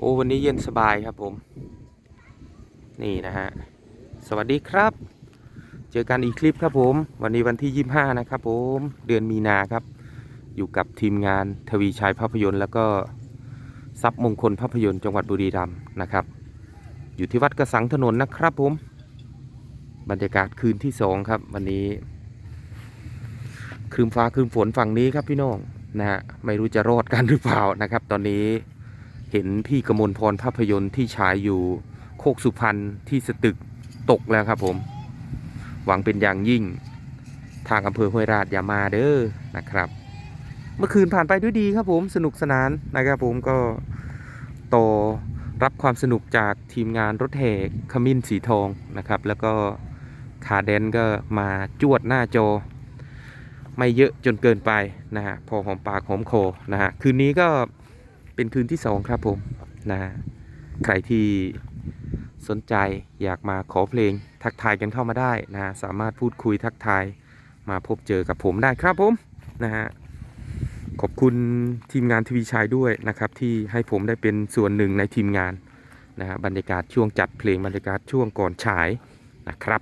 โอ้วันนี้เย็นสบายครับผม นี่นะฮะ สวัสดีครับ เจอกันอีกคลิปครับผม วันนี้วันที่ 25 นะครับผม เดือนมีนาครับ อยู่กับทีมงานทวีชัยภาพยนตร์แล้วก็ทรัพย์มงคลภาพยนตร์จังหวัดบุรีรัมย์นะครับ อยู่ที่วัดกระสังถนนนะครับผม บรรยากาศคืนที่สองครับ วันนี้ครึมฟ้าครึมฝนฝั่งนี้ครับพี่น้องนะฮะไม่รู้จะรอดกันหรือเปล่านะครับ ตอนนี้ เห็นพี่กมลพรภาพยนตร์ที่ฉายอยู่โคกสุพรรณที่สตึกตกแล้วครับผม หวังเป็นอย่างยิ่ง ทางอำเภอห้วยราชอย่ามาเด้อนะครับ เมื่อคืนผ่านไปด้วยดีครับผมสนุกสนานนะครับผมก็ต่อรับความสนุกจากทีมงานรถแห่ขมิ้นสีทองนะครับ แล้วก็ขาแดนก็มาจวดหน้าจอ ไม่เยอะจนเกินไปนะฮะพอหอมปากหอมคอนะฮะคืนนี้ก็ เป็นคืนที่สองครับผมนะใครที่สนใจอยากมาขอเพลงทักทายกันเข้ามาได้นะฮะสามารถพูดคุยทักทายมาพบเจอกับผมได้ครับผมนะฮะขอบคุณทีมงานทีวีชายด้วยนะครับที่ให้ผมได้เป็นส่วนหนึ่งในทีมงานนะฮะบรรยากาศช่วงจัดเพลงบรรยากาศช่วงก่อนฉายนะครับ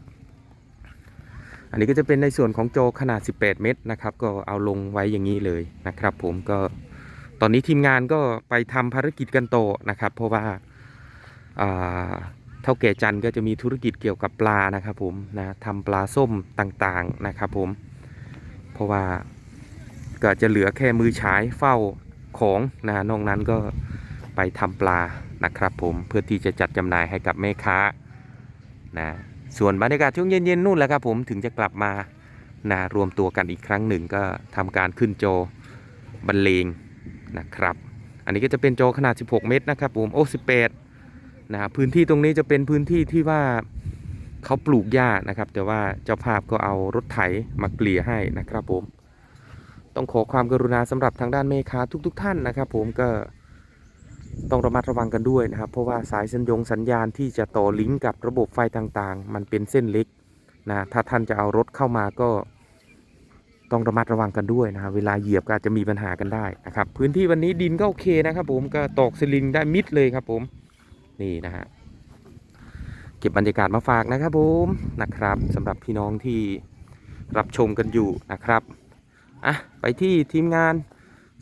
อันนี้ก็จะเป็นในส่วนของโจขนาด 18 เมตรนะครับ ก็เอาลงไว้อย่างนี้เลยนะครับ ผมก็ ตอนนี้ทีมงานก็ไปทำภารกิจกันโตนะครับ เพราะว่าเท่าแก่จันก็จะมีธุรกิจเกี่ยวกับปลานะครับผมนะทำปลาส้มต่างๆนะครับผม เพราะว่าก็จะเหลือแค่มือฉายเฝ้าของนะนอกนั้นก็ไปทำปลานะครับผมเพื่อที่จะจัดจำหน่ายให้กับแม่ค้านะส่วนบรรยากาศช่วงเย็นๆนู่นแหละครับผมถึงจะกลับมานะรวมตัวกันอีกครั้งหนึ่งก็ทำการขึ้นโจบรรเลง นะครับ อันนี้ก็จะเป็นโจขนาด 16 เมตรนะครับผมโอ้18นะพื้นที่ตรงนี้จะเป็นพื้นที่ที่ว่าเขาปลูกหญ้านะครับ แต่ว่าเจ้าภาพก็เอารถไถมาเกลี่ยให้นะครับผม ต้องขอความกรุณาสำหรับทางด้านเมฆาทุกๆท่านนะครับ ผมก็ต้องระมัดระวังกันด้วยนะครับ เพราะว่าสายสัญญงสัญญาณที่จะต่อลิงก์กับระบบไฟต่างๆ มันเป็นเส้นเล็กนะถ้าท่านจะเอารถเข้ามาก็ ต้องระมัดระวังกันด้วยนะครับเวลาเหยียบก็อาจจะมีปัญหากันได้นะครับพื้นที่วันนี้ดินก็โอเคนะครับผมก็ตอกสลิงได้มิดเลยครับผมนี่นะฮะเก็บบรรยากาศมาฝากนะครับผมนะครับสำหรับพี่น้องที่รับชมกันอยู่นะครับอะไปที่ทีมงาน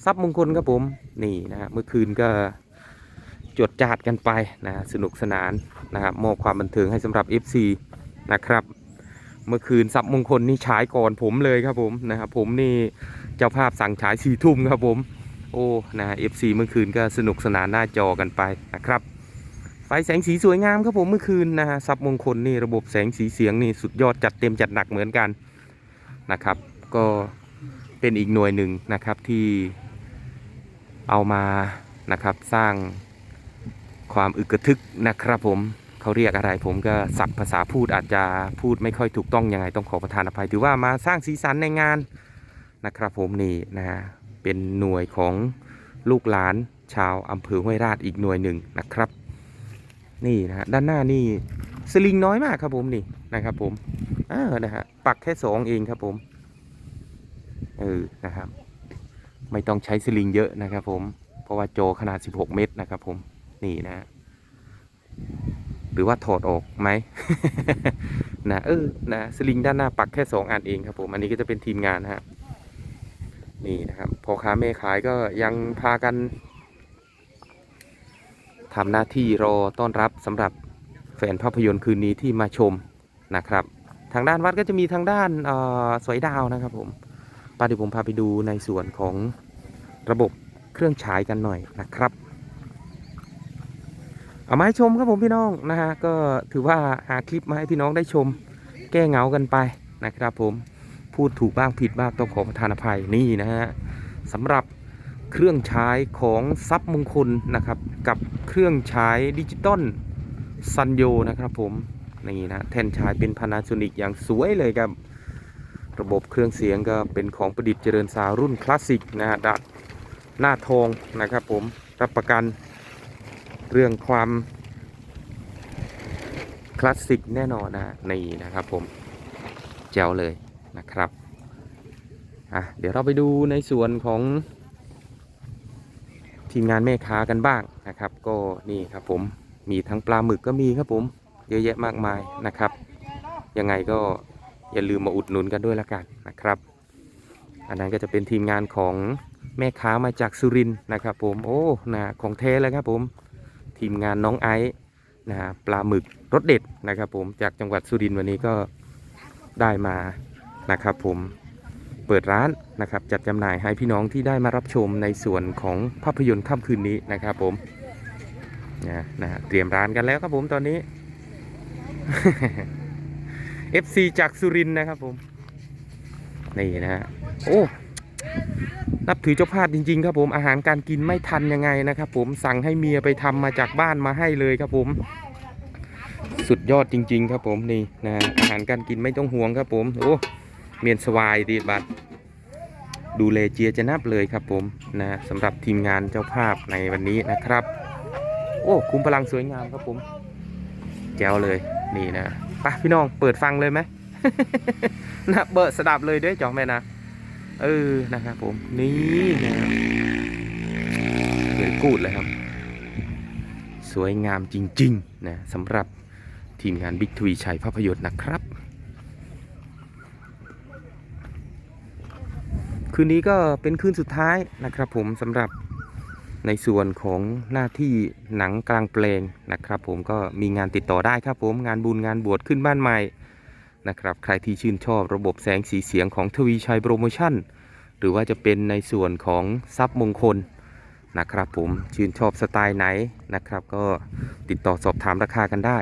ทรัพย์มงคลครับผมนี่นะฮะเมื่อคืนก็จดจาดกันไปนะสนุกสนานนะครับมอบความบันเทิงให้สำหรับ FC นะครับ เมื่อคืนซับมงคลนี่ฉายก่อนผมเลยครับผมนะครับผมนี่เจ้าภาพสั่งฉายสี่ทุ่มครับผม โอ้นะเอฟซีเมื่อคืนก็สนุกสนานหน้าจอกันไปนะครับ ไฟแสงสีสวยงามครับผมเมื่อคืนนะฮะซับมงคลนี่ระบบแสงสีเสียงนี่สุดยอดจัดเต็มจัดหนักเหมือนกันนะครับ ก็เป็นอีกหน่วยหนึ่งนะครับที่เอามานะครับสร้างความอึกกระทึกนะครับผม เขาเรียกอะไรผมก็สับภาษาพูดอาจจะพูดไม่ค่อยถูกต้องยังไงต้องขอประทานอภัย ถือว่ามาสร้างสีสันในงานนะครับผมนี่นะฮะเป็นหน่วยของลูกหลานชาวอำเภอห้วยราชอีกหน่วยหนึ่งนะครับ นี่นะฮะด้านหน้านี่สลิงน้อยมากครับผมนี่นะครับผมเออนะฮะปักแค่สองเองครับผมเออนะครับ ไม่ต้องใช้สลิงเยอะนะครับผมเพราะว่าโจขนาด 16 เมตรนะครับผมนี่นะ หรือว่าถอดออกไหมนะเออนะสลิงด้านหน้าปักแค่สองอันเองครับผมอันนี้ก็จะเป็นทีมงานนะฮะนี่นะครับพอค้าแม่ขายก็ยังพากันทำหน้าที่รอต้อนรับสำหรับแฟนภาพยนตร์คืนนี้ที่มาชมนะครับ ทางด้านวัดก็จะมีทางด้านสวยดาวนะครับผมปาเดี๋ยวผมพาไปดูในส่วนของระบบเครื่องฉายกันหน่อยนะครับ เอามาให้ชมครับผมพี่น้องนะฮะก็ถือว่าหาคลิปมาให้พี่น้องได้ชม แก้เหงากันไปนะครับผมพูดถูกบ้างผิดบ้างต้องขอประทานอภัยนี่นะฮะสำหรับเครื่องใช้ของซับมงคลนะครับ กับเครื่องใช้ดิจิตอลซันโยนะครับผมนี่นะแท่นชายเป็นพานาโซนิกอย่างสวยเลยครับ ระบบเครื่องเสียงก็เป็นของประดิษฐ์เจริญสาวรุ่นคลาสสิกนะฮะดัดหน้าทองนะครับผมรับประกัน เรื่องความคลาสสิกแน่นอนนะนี่นะครับผมแจ๋วเลยนะครับอะเดี๋ยวเราไปดูในส่วนของทีมงานแม่ค้ากันบ้างนะครับ ก็นี่ครับผมมีทั้งปลาหมึกก็มีครับผม เยอะแยะมากมายนะครับ ยังไงก็อย่าลืมมาอุดหนุนกันด้วยละกันนะครับ อันนั้นก็จะเป็นทีมงานของแม่ค้ามาจากสุรินทร์นะครับผมโอ้นะของเทเลยครับผม ทีมงานน้องไอซ์นะปลาหมึกรสเด็ดนะครับ ผมจากจังหวัดสุรินทร์วันนี้ก็ได้มานะครับผมเปิดร้านนะครับจัดจำหน่ายให้พี่น้องที่ได้มารับชมในส่วนของภาพยนตร์ค่ำคืนนี้นะครับผมนะนะเตรียมร้านกันแล้วครับผมตอนนี้ FC จากสุรินทร์นะครับผม นี่นะฮะโอ้ นับถือเจ้าภาพจริงๆครับผมอาหารการกินไม่ทันยังไงนะครับ ผมสั่งให้เมียไปทำมาจากบ้านมาให้เลยครับผม สุดยอดจริง ๆ ครับผมนี่นะอาหารการกินไม่ต้องห่วงครับผมโอ้เมียนสวายดีบัดดูเลเจียจะนับเลยครับผมนะสำหรับทีมงานเจ้าภาพในวันนี้นะครับ โอ้คุ้มพลังสวยงามครับผม แจ๋วเลยนี่นะไปพี่น้องเปิดฟังเลยไหมนะเบิดสดับเลยด้วยจอแม่นะ เออนะครับผมนี่นะครับเกิดกูดเลยครับ สวยงามจริงๆนะสำหรับทีมงานบิ๊กทวีชัยภาพยนตร์นะครับ คืนนี้ก็เป็นคืนสุดท้ายนะครับผมสำหรับในส่วนของหน้าที่หนังกลางแปลงนะครับ ผมก็มีงานติดต่อได้ครับผมงานบุญงานบวชขึ้นบ้านใหม่ นะครับใครที่ชื่นชอบระบบแสงสีเสียงของทวีชัยโปรโมชั่น หรือว่าจะเป็นในส่วนของทรัพย์มงคลนะครับผมชื่นชอบสไตล์ไหนนะครับ ก็ติดต่อสอบถามราคากันได้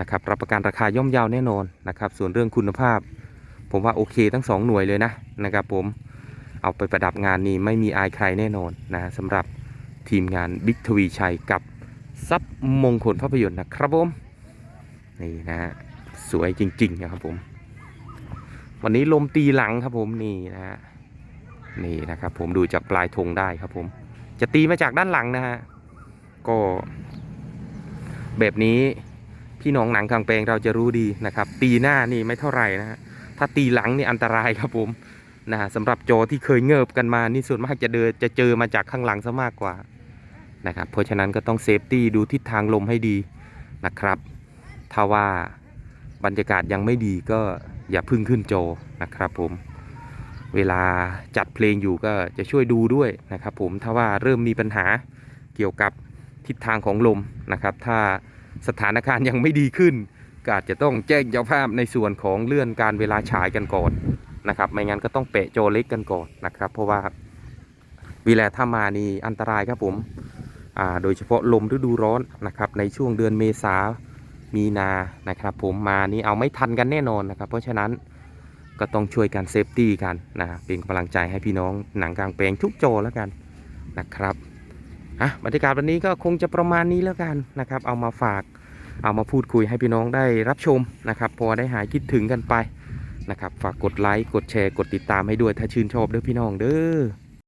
นะครับรับประกันราคาย่อมเยาวแน่นอนนะครับส่วนเรื่องคุณภาพ ผมว่าโอเคทั้งสองหน่วยเลยนะนะครับผมเอาไปประดับงานนี้ไม่มีอายใครแน่นอนนะสำหรับทีมงานบิ๊กทวีชัยกับทรัพย์มงคลภาพยนตร์นะครับผมนี่นะฮะ สวยจริงๆนะครับผม วันนี้ลมตีหลังครับผมนี่นะฮะนี่นะครับ ผมดูจากปลายธงได้ครับผม จะตีมาจากด้านหลังนะฮะก็ แบบนี้พี่น้องหนังกลางแปลงเราจะรู้ดีนะครับ ตีหน้านี่ไม่เท่าไหร่นะฮะถ้าตีหลังนี่อันตรายครับผมนะฮะสำหรับจอที่เคยเงิบกันมานี่ส่วนมากจะเดินจะเจอมาจากข้างหลังซะมากกว่านะครับเพราะฉะนั้นก็ต้องเซฟตี้ดูทิศทางลมให้ดีนะครับถ้าว่า บรรยากาศยังไม่ดีก็อย่าพึ่งขึ้นโจนะครับผมเวลาจัดเพลงอยู่ก็จะช่วยดูด้วยนะครับผมถ้าว่าเริ่มมีปัญหาเกี่ยวกับทิศทางของลมนะครับ ถ้าสถานการณ์ยังไม่ดีขึ้น ก็อาจจะต้องแจ้งเจ้าภาพในส่วนของเลื่อนการเวลาฉายกันก่อนนะครับ ไม่งั้นก็ต้องเปะโจเล็กกันก่อนนะครับ เพราะว่าเวลาถ้ามานี่อันตรายครับผมโดยเฉพาะลมฤดูร้อนนะครับในช่วงเดือนเมษา มีนานะครับ ผมมานี่เอาไม่ทันกันแน่นอนนะครับ เพราะฉะนั้นก็ต้องช่วยกันเซฟตี้กันนะเป็นกำลังใจให้พี่น้องหนังกลางแปลงทุกโจแล้วกันนะครับอะบรรยากาศวันนี้ก็คงจะประมาณนี้แล้วกันนะครับ เอามาฝากเอามาพูดคุยให้พี่น้องได้รับชมนะครับพอได้หายคิดถึงกันไปนะครับ ฝากกดไลค์กดแชร์กดติดตามให้ด้วยถ้าชื่นชอบเด้อพี่น้องเด้อ